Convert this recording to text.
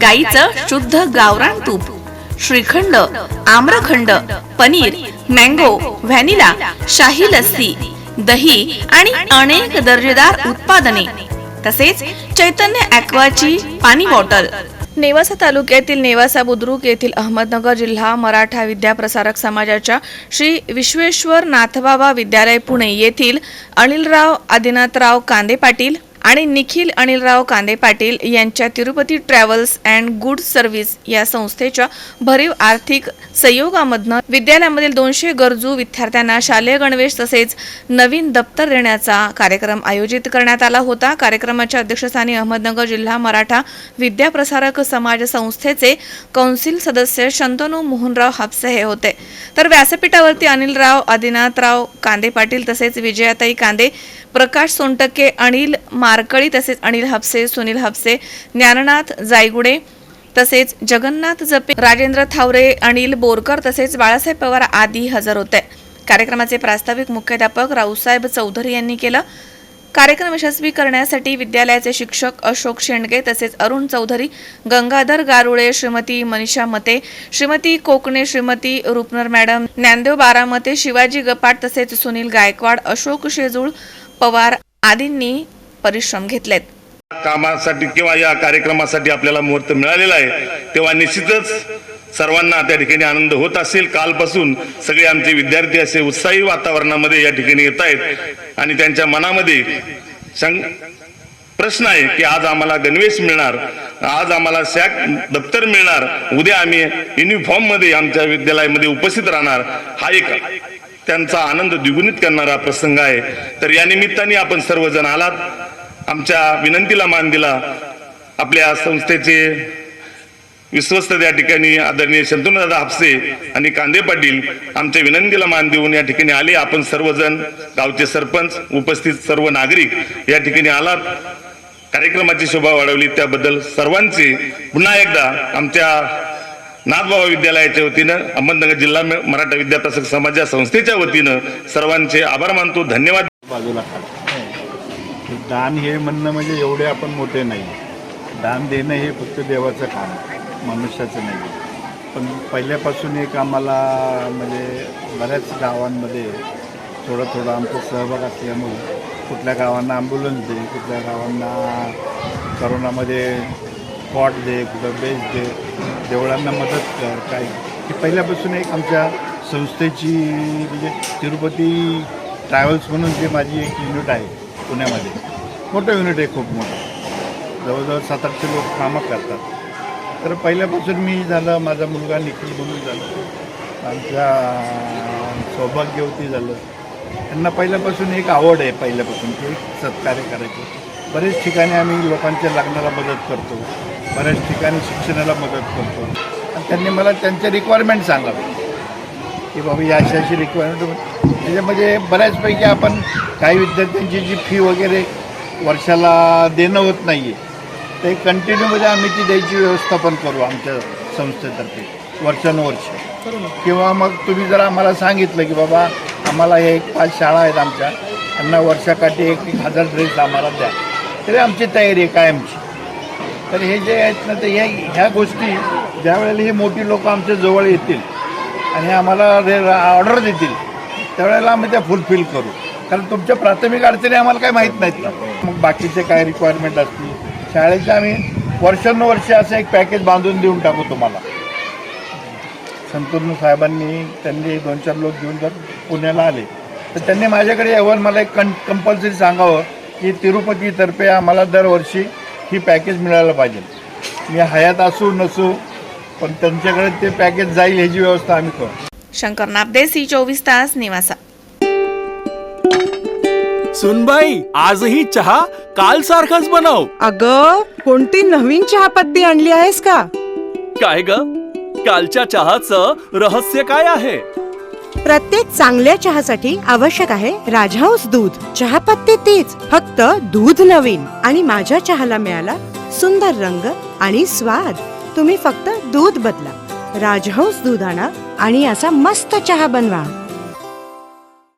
गाईचं शुद्ध गावरान तूप श्रीखंड आम्रखंड पनीर मँगो व्हॅनिला शाही लस्सी दही आणि अनेक दर्जेदार उत्पादने. तसेच चैतन्य ॲक्वाची पाणी बॉटल. नेवासा तालुक्यातील नेवासा बुद्रुक येथील अहमदनगर जिल्हा मराठा विद्याप्रसारक समाजाच्या श्री विश्वेश्वर नाथबाबा विद्यालय पुणे येथील अनिलराव आदिनाथराव कांदे पाटील आणि निखिल अनिलराव कांदे पाटील यांच्या Tirupati travels and good service या संस्थेच्या भरीव आर्थिक संयोगामधनं विद्यालयामधील दोनशे गरजू विद्यार्थ्यांना शालेय गणवेश तसेच नवीन दप्तर देण्याचा कार्यक्रम आयोजित करण्यात आला होता. कार्यक्रमाच्या अध्यक्षस्थानी अहमदनगर जिल्हा मराठा विद्याप्रसारक समाज संस्थेचे कौन्सिल सदस्य शंतनू मोहनराव हापसे हे होते. तर व्यासपीठावरती अनिलराव आदिनाथराव कांदे पाटील तसेच विजयाताई कांदे प्रकाश सोनटक्के अनिल मा मारकळी तसेच अनिल हापसे सुनील हापसे ज्ञाननाथ जायगुडे तसेच जगन्नाथ जपे राजेंद्र थावरे अनिल बोरकर तसेच बाळासाहेब पवार आदी हजर होते. कार्यक्रमाचे प्रास्ताविक मुख्याध्यापक रावसाहेब चौधरी यांनी केलं. कार्यक्रम यशस्वी करण्यासाठी विद्यालयाचे शिक्षक अशोक शेंडगे तसेच अरुण चौधरी गंगाधर गारुळे श्रीमती मनीषा मते श्रीमती कोकणे श्रीमती रुपनर मॅडम ज्ञानदेव बारामते शिवाजी गपाट तसेच सुनील गायकवाड अशोक शेजूळ पवार आदींनी परिश्रम घेतलेत. कामासाठी किंवा या कार्यक्रमासाठी आपल्याला मुहूर्त मिळालेला आहे तेव्हा निश्चितच सर्वांना त्या ठिकाणी आनंद होत असेल. कालपासून सगळे आमचे विद्यार्थी असे उत्साही वातावरणामध्ये या ठिकाणी येत आहेत. आणि त्यांच्या मनामध्ये प्रश्न आहे की आज आम्हाला गणवेश मिळणार आज आम्हाला सॅक दप्तर मिळणार उद्या आम्ही युनिफॉर्ममध्ये आमच्या विद्यालयामध्ये उपस्थित राहणार हा एक त्यांचा आनंद द्विगुणित करणारा प्रसंग आहे. तर या निमित्ताने आपण सर्वजण आलात. आमच्या विनंतीला मान दिला. आपल्या संस्थेचे विश्वस्त त्या ठिकाणी आदरणीय शंतनुदादा हापसे आणि कांदे पाटील आमच्या विनंतीला मान देऊन या ठिकाणी आले. आपण सर्वजण गावचे सरपंच उपस्थित सर्व नागरिक या ठिकाणी आलात. कार्यक्रमाची शोभा वाढवली. त्याबद्दल सर्वांचे पुन्हा एकदा आमच्या नाथबाबा विद्यालयाच्या वतीनं अहमदनगर जिल्हा मराठा विद्याप्रसारक समाज या संस्थेच्या वतीनं सर्वांचे आभार मानतो. धन्यवाद. बाजूला दान हे म्हणणं म्हणजे एवढे आपण मोठे नाही. दान देणं हे फक्त देवाचं काम मनुष्याचं नाही. पण पहिल्यापासून एक आम्हाला म्हणजे बऱ्याच गावांमध्ये थोडं थोडं आमचा सहभाग असल्यामुळे कुठल्या गावांना ॲम्ब्युलन्स दे कुठल्या गावांना करोनामध्ये कॉट दे कुठं बेस दे देवळांना मदत कर काय. हे पहिल्यापासून एक आमच्या संस्थेची म्हणजे तिरुपती ट्रॅव्हल्स म्हणून जे माझी एक युनिट आहे पुण्यामध्ये. मोठं युनिट आहे खूप मोठं. जवळजवळ सात आठशे लोक कामं करतात. तर पहिल्यापासून मी झालं माझा मुलगा निखिल म्हणून झालं. आमच्या सौभाग्यवती झालं. त्यांना पहिल्यापासून एक आवड आहे पहिल्यापासून की सत्कार्य करायचं. बरेच ठिकाणी आम्ही लोकांच्या लग्नाला मदत करतो. बऱ्याच ठिकाणी शिक्षणाला मदत करतो. आणि त्यांनी मला त्यांच्या रिक्वायरमेंट सांगावे. की बाबा या अशी अशी रिक्वायरमेंट त्याच्यामध्ये बऱ्याचपैकी आपण काही विद्यार्थ्यांची जी फी वगैरे वर्षाला देणं होत नाही आहे ते कंटिन्यूमध्ये आम्ही ती द्यायची व्यवस्था पण करू आमच्या संस्थेतर्फे वर्षानुवर्ष. किंवा मग तुम्ही जर आम्हाला सांगितलं की बाबा आम्हाला हे एक पाच शाळा आहेत आमच्या त्यांना वर्षाकाठी एक एक हजार ड्रेस आम्हाला द्या. तरी आमची तयारी आहे कायमची. तर हे जे आहेत ना ते ह्या ह्या गोष्टी ज्या वेळेला हे मोठी लोक आमच्या जवळ येतील आणि आम्हाला ऑर्डर देतील त्यावेळेला आम्ही त्या फुलफिल करू. कारण तुमच्या प्राथमिक अडचणी आम्हाला काही माहीत नाहीत ना. मग बाकीचे काय रिक्वायरमेंट असतील? शाळेचे आम्ही वर्षानुवर्ष असं एक पॅकेज बांधून देऊन टाकू तुम्हाला. संतूर्ण साहेबांनी त्यांनी दोन चार लोक घेऊन जर पुण्याला आले तर त्यांनी माझ्याकडे यावर मला एक कं कंपल्सरी सांगावं की तिरुपतीतर्फे आम्हाला दरवर्षी ही पॅकेज मिळायला पाहिजे. मी हयात असू नसू पण त्यांच्याकडे ते पॅकेज जाईल ह्याची व्यवस्था आम्ही करू. शंकर नापदे सी चोवीस तास निवासा. सुनबाई आजही चहा काल सारखाच बनव. अग कोणती नवीन चहापत्ती आणली आहेस का? काय ग? कालच्या चहाचं रहस्य काय आहे? प्रत्येक चांगल्या चहासाठी आवश्यक आहे राजहंस दूध. चहापत्ती तीच फक्त दूध नवीन. आणि माझ्या चहाला मिळाला सुंदर रंग आणि स्वाद. तुम्ही फक्त दूध बदला. राजहंस दूध आणा आणि असा मस्त चहा बनवा.